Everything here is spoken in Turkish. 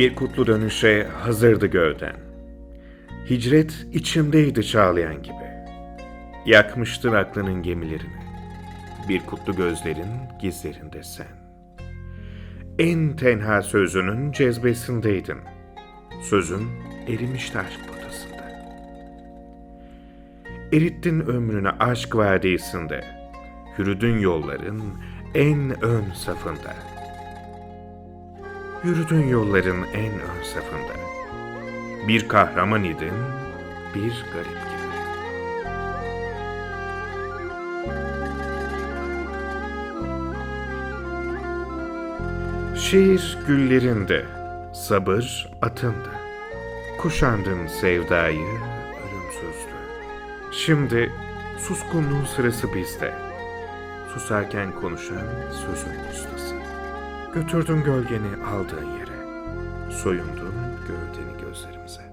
Bir kutlu dönüşe hazırdı gövden. Hicret içimdeydi çağlayan gibi. Yakmıştır aklının gemilerini. Bir kutlu gözlerin gizlerinde sen. En tenha sözünün cezbesindeydin. Sözün erimişti aşk potasında. Erittin ömrünü aşk vadisinde. Yürüdün yolların en ön safında. Yürüdün yolların en ön safında. Bir kahraman idin, bir garip gibi. Şiir güllerinde, sabır atında. Kuşandın sevdayı, ölümsüzlüğü. Şimdi suskunluğun sırası bizde. Susarken konuşan sözün ustası. Götürdün gölgeni aldığın yere. Soyundun gövdeni gözlerimize.